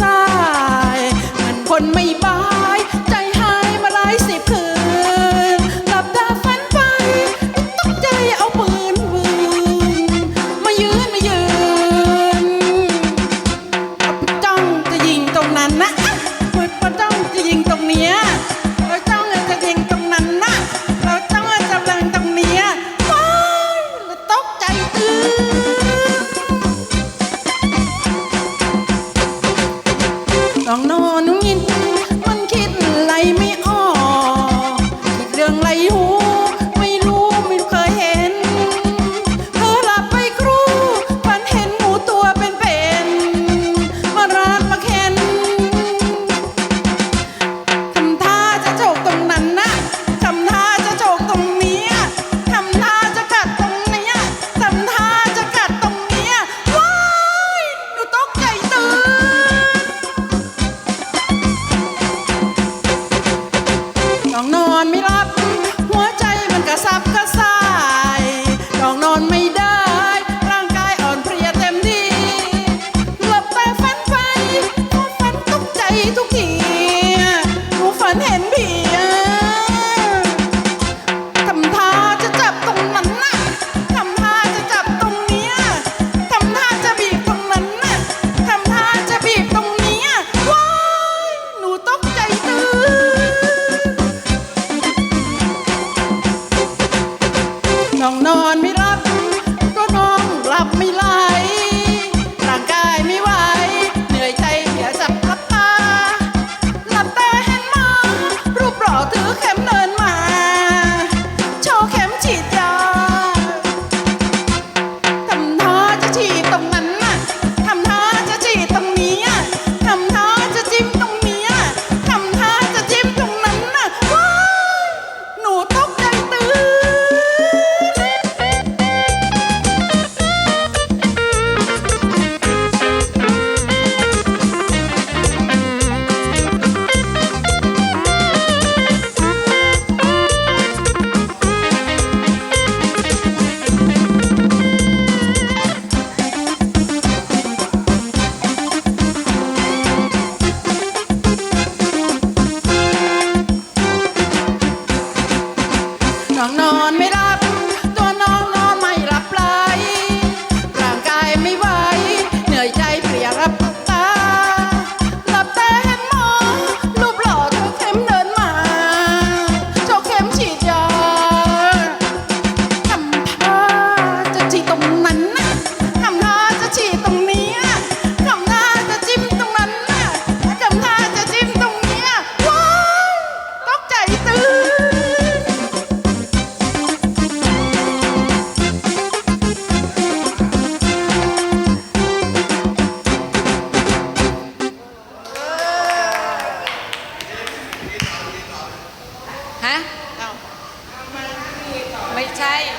สาย มันคนไม่ น้องนน one. ก็น้องหลับไม่ลา น้องนอนไม่หลับ ตัวน้องนอนไม่หลับไหลร่างกายไม่ไหวเหนื่อยใจเปลี่ยรับ